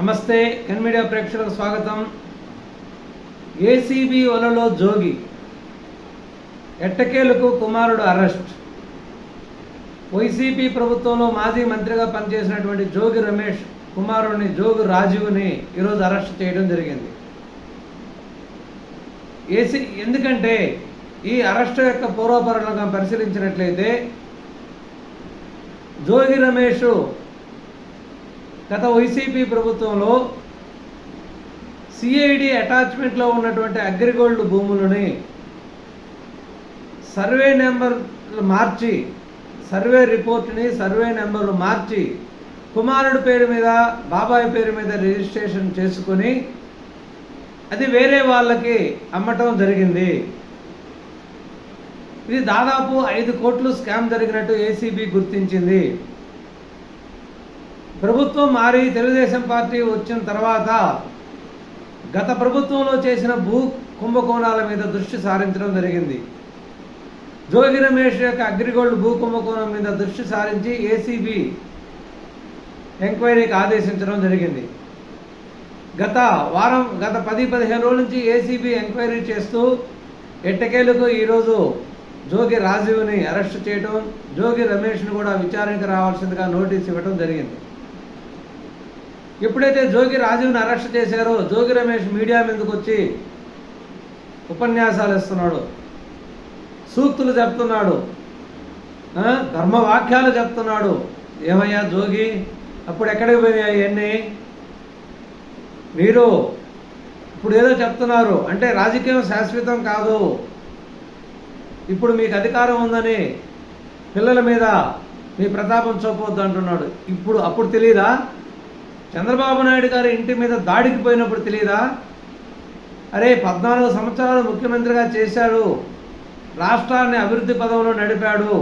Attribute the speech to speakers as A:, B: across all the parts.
A: నమస్తే ఎన్ మీడియా ప్రేక్షకులకు స్వాగతం. ఏసీబీ వలలో జోగి. ఎట్టకేలకు కుమారుడు అరెస్ట్. వైసీపీ ప్రభుత్వంలో మాజీ మంత్రిగా పనిచేసినటువంటి జోగి రమేష్ కుమారుడిని జోగి రాజీవ్ని ఈరోజు అరెస్ట్ చేయడం జరిగింది. ఏసీ ఎందుకంటే ఈ అరెస్ట్ యొక్క పూర్వపరంగా పరిశీలించినట్లయితే జోగి రమేష్ గత వైసీపీ ప్రభుత్వంలో సిఐడి అటాచ్మెంట్లో ఉన్నటువంటి అగ్రిగోల్డ్ భూములని సర్వే నెంబర్ మార్చి సర్వే రిపోర్ట్ని సర్వే నెంబర్లు మార్చి కుమారుడు పేరు మీద బాబాయ్ పేరు మీద రిజిస్ట్రేషన్ చేసుకొని అది వేరే వాళ్ళకి అమ్మటం జరిగింది. ఇది దాదాపు ఐదు కోట్లు స్కామ్ జరిగినట్టు ఏసీబీ గుర్తించింది. ప్రభుత్వం మారి తెలుగుదేశం పార్టీ వచ్చిన తర్వాత గత ప్రభుత్వంలో చేసిన భూ కుంభకోణాల మీద దృష్టి సారించడం జరిగింది. జోగి రమేష్ యొక్క అగ్రిగోల్డ్ భూ కుంభకోణం మీద దృష్టి సారించి ఏసీబీ ఎంక్వైరీకి ఆదేశించడం జరిగింది. గత వారం గత పది పదిహేను రోజుల నుంచి ఏసీబీ ఎంక్వైరీ చేస్తూ ఎట్టకేలకు ఈరోజు జోగి రాజీవ్ని అరెస్ట్ చేయడం జోగి రమేష్ను కూడా విచారణకు రావాల్సిందిగా నోటీస్ ఇవ్వడం జరిగింది. ఎప్పుడైతే జోగి రాజీవ్ని అరెస్ట్ చేశారో జోగి రమేష్ మీడియా మీదకి వచ్చి ఉపన్యాసాలు ఇస్తున్నాడు. సూక్తులు చెప్తున్నాడు. ధర్మవాక్యాలు చెప్తున్నాడు. ఏమయ్యా జోగి అప్పుడు ఎక్కడికి పోయినాయి అవన్నీ మీరు ఇప్పుడు ఏదో చెప్తున్నారు. అంటే రాజకీయం శాశ్వతం కాదు. ఇప్పుడు మీకు అధికారం ఉందని పిల్లల మీద మీ ప్రతాపం చూపవద్దు అంటున్నాడు. ఇప్పుడు అప్పుడు తెలియదా చంద్రబాబు నాయుడు గారి ఇంటి మీద దాడికి పోయినప్పుడు తెలియదా అరే పద్నాలుగు సంవత్సరాలు ముఖ్యమంత్రిగా చేశాడు. రాష్ట్రాన్ని అభివృద్ధి పదంలో నడిపాడు.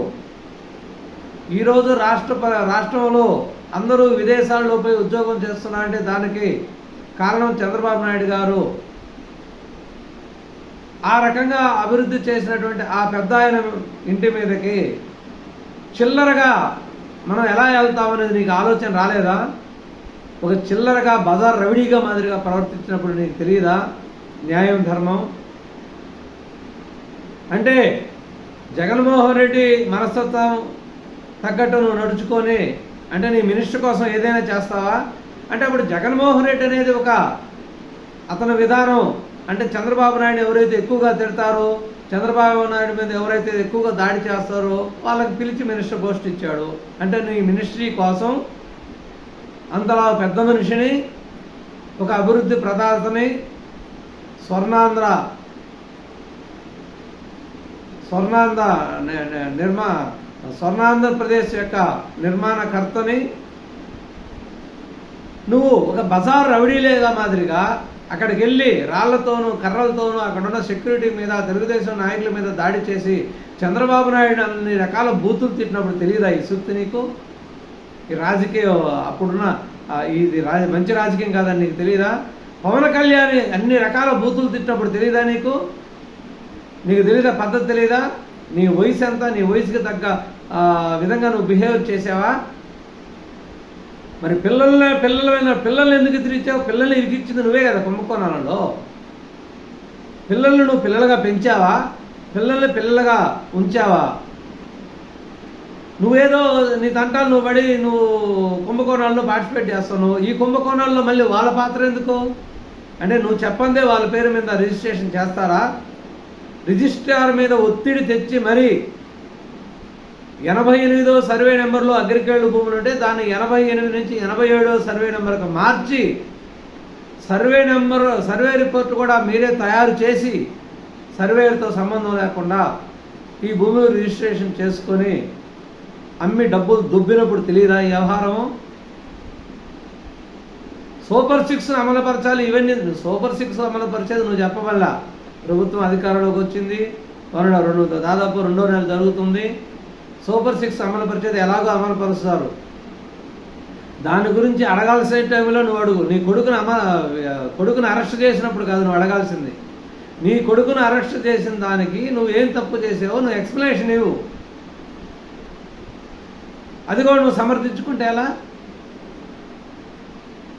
A: ఈరోజు రాష్ట్ర రాష్ట్రంలో అందరూ విదేశాల్లో పోయి ఉద్యోగం చేస్తున్నారంటే దానికి కారణం చంద్రబాబు నాయుడు గారు. ఆ రకంగా అభివృద్ధి చేసినటువంటి ఆ పెద్ద ఆయన ఇంటి మీదకి చిల్లరగా మనం ఎలా వెళ్తామనేది నీకు ఆలోచన రాలేదా? ఒక చిల్లరగా బజార్ రవిడీగా మాదిరిగా ప్రవర్తించినప్పుడు నీకు తెలియదా? న్యాయం ధర్మం? అంటే జగన్మోహన్ రెడ్డి మనస్తత్వం తగ్గట్టు నువ్వు నడుచుకొని అంటే నీ మినిస్టర్ కోసం ఏదైనా చేస్తావా? అంటే అప్పుడు జగన్మోహన్ రెడ్డి అనేది ఒక అతని విధానం. అంటే చంద్రబాబు నాయుడు ఎవరైతే ఎక్కువగా తిడతారో చంద్రబాబు నాయుడు మీద ఎవరైతే ఎక్కువగా దాడి చేస్తారో వాళ్ళకి పిలిచి మినిస్టర్ పోస్ట్ ఇచ్చాడు. అంటే నీ మినిస్ట్రీ కోసం అంతలా పెద్ద మనిషిని ఒక అభివృద్ధి ప్రదాతని స్వర్ణాంధ్ర స్వర్ణాంధ్ర నిర్మా స్వర్ణాంధ్రప్రదేశ్ యొక్క నిర్మాణకర్తని నువ్వు ఒక బజార్ రౌడీ లేదా మాదిరిగా అక్కడికి వెళ్ళి రాళ్ళతోనూ కర్రలతోనూ అక్కడ ఉన్న సెక్యూరిటీ మీద తెలుగుదేశం నాయకుల మీద దాడి చేసి చంద్రబాబు నాయుడు అన్ని రకాల బూతులు తిట్టినప్పుడు తెలియదా ఈ సుత్తి నీకు? ఈ రాజకీయం అప్పుడున్న ఇది రాజ మంచి రాజకీయం కాదని నీకు తెలియదా పవన్ కళ్యాణ్ అన్ని రకాల బూతులు తిట్టినప్పుడు తెలియదా నీకు? నీకు తెలియదా పద్ధతి తెలియదా నీ వయసు ఎంత? నీ వయసుకి తగ్గ ఆ, విధంగా నువ్వు బిహేవ్ చేసావా? మరి పిల్లల్ని పిల్లలైన పిల్లల్ని ఎందుకు తిరిగిచ్చావు? పిల్లల్ని ఇరికిచ్చింది నువ్వే కదా కుంభకోణాలలో పిల్లల్ని నువ్వు పిల్లలుగా పెంచావా? పిల్లల్ని పిల్లలుగా ఉంచావా? నువ్వేదో నీ తంటాలు నువ్వు పడి నువ్వు కుంభకోణాల్లో పార్టిసిపేట్ చేస్తావు ఈ కుంభకోణాల్లో మళ్ళీ వాళ్ళ పాత్ర ఎందుకు? అంటే నువ్వు చెప్పందే వాళ్ళ పేరు మీద రిజిస్ట్రేషన్ చేస్తారా? రిజిస్ట్రార్ మీద ఒత్తిడి తెచ్చి మరి ఎనభై ఎనిమిదో సర్వే నెంబర్లో అగ్రికల్చర్ భూములు ఉంటే దాన్ని ఎనభై ఎనిమిది నుంచి ఎనభై ఏడో సర్వే నెంబర్కి మార్చి సర్వే నెంబర్ సర్వే రిపోర్ట్ కూడా మీరే తయారు చేసి సర్వేతో సంబంధం లేకుండా ఈ భూమి రిజిస్ట్రేషన్ చేసుకొని అమ్మి డబ్బులు దుబ్బినప్పుడు తెలియదా ఈ వ్యవహారం సూపర్ సిక్స్ అమలుపరచాలి ఇవన్నీ సూపర్ సిక్స్ అమలుపరిచేది నువ్వు చెప్పవల్ల ప్రభుత్వం అధికారంలోకి వచ్చింది. మరో రెండు దాదాపు రెండో నెల జరుగుతుంది. సూపర్ సిక్స్ అమలుపరిచేది ఎలాగో అమలుపరుస్తారు. దాని గురించి అడగాల్సిన టైంలో నువ్వు అడుగు. నీ కొడుకును అమ కొడుకును అరెస్ట్ చేసినప్పుడు కాదు నువ్వు అడగాల్సింది. నీ కొడుకును అరెస్ట్ చేసిన దానికి నువ్వు ఏం తప్పు చేసావో నువ్వు ఎక్స్ప్లెనేషన్ ఇవ్వు. అది కూడా నువ్వు సమర్థించుకుంటే ఎలా?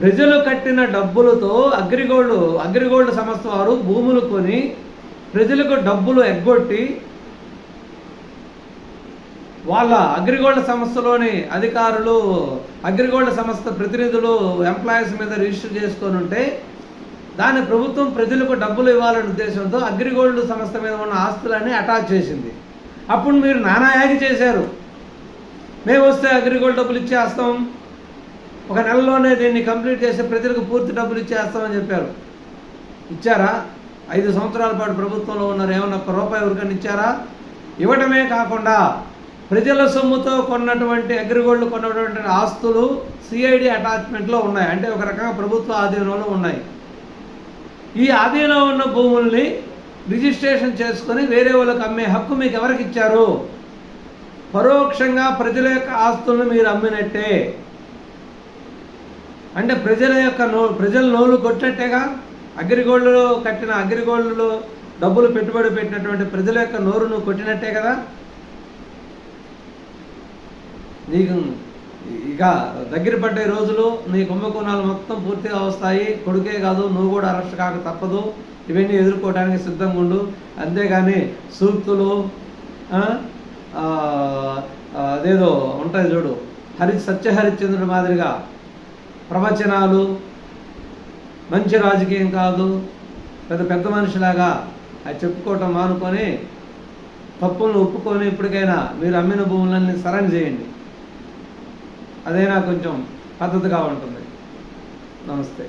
A: ప్రజలు కట్టిన డబ్బులతో అగ్రిగోల్డ్ అగ్రిగోల్డ్ సంస్థ వారు భూములు కొని ప్రజలకు డబ్బులు ఎగ్గొట్టి వాళ్ళ అగ్రిగోల్డ్ సంస్థలోని అధికారులు అగ్రిగోల్డ్ సంస్థ ప్రతినిధులు ఎంప్లాయీస్ మీద రిజిస్టర్ చేసుకొని ఉంటే దాని ప్రభుత్వం ప్రజలకు డబ్బులు ఇవ్వాలనే ఉద్దేశంతో అగ్రిగోల్డ్ సంస్థ మీద ఉన్న ఆస్తులన్నీ అటాచ్ చేసింది. అప్పుడు మీరు నానాయాగి చేశారు. మేము వస్తే అగ్రిగోల్డ్ డబ్బులు ఇచ్చేస్తాం. ఒక నెలలోనే దీన్ని కంప్లీట్ చేసి ప్రజలకు పూర్తి డబ్బులు ఇచ్చేస్తామని చెప్పారు. ఇచ్చారా? ఐదు సంవత్సరాల పాటు ప్రభుత్వంలో ఉన్నారు. ఏమన్నా ఒక్క రూపాయి ఎవరికైనా ఇచ్చారా? ఇవ్వటమే కాకుండా ప్రజల సొమ్ముతో కొన్నటువంటి అగ్రిగోల్డ్ కొన్నటువంటి ఆస్తులు సిఐడి అటాచ్మెంట్లో ఉన్నాయి. అంటే ఒక రకంగా ప్రభుత్వ ఆధీనంలో ఉన్నాయి. ఈ ఆధీనంలో ఉన్న భూముల్ని రిజిస్ట్రేషన్ చేసుకొని వేరే వాళ్ళకి అమ్మే హక్కు మీకు ఎవరికి ఇచ్చారు? పరోక్షంగా ప్రజల యొక్క ఆస్తులను మీరు అమ్మినట్టే. అంటే ప్రజల యొక్క నో ప్రజల నోలు కొట్టినట్టేగా అగ్రిగోల్డ్లో కట్టిన అగ్రిగోల్డ్లో డబ్బులు పెట్టుబడి పెట్టినటువంటి ప్రజల యొక్క నోరును కొట్టినట్టే కదా. నీకు ఇక దగ్గర పడ్డే రోజులు నీ కుంభకోణాలు మొత్తం పూర్తిగా వస్తాయి. కొడుకే కాదు నువ్వు కూడా అరెస్ట్ కాక తప్పదు. ఇవన్నీ ఎదుర్కోవడానికి సిద్ధంగా ఉండు అంతేగాని సూక్తులు ఆ, అదేదో ఉంటుంది చూడు. హరి సత్యహరిశ్చంద్రుడి మాదిరిగా ప్రవచనాలు మంచి రాజకీయం కాదు పెద్ద పెద్ద మనిషిలాగా అది చెప్పుకోవటం మానుకొని తప్పులను ఒప్పుకొని ఇప్పటికైనా మీరు అమ్మిన భూములన్నీ సరైన చేయండి. అదైనా కొంచెం పద్ధతిగా ఉంటుంది. నమస్తే.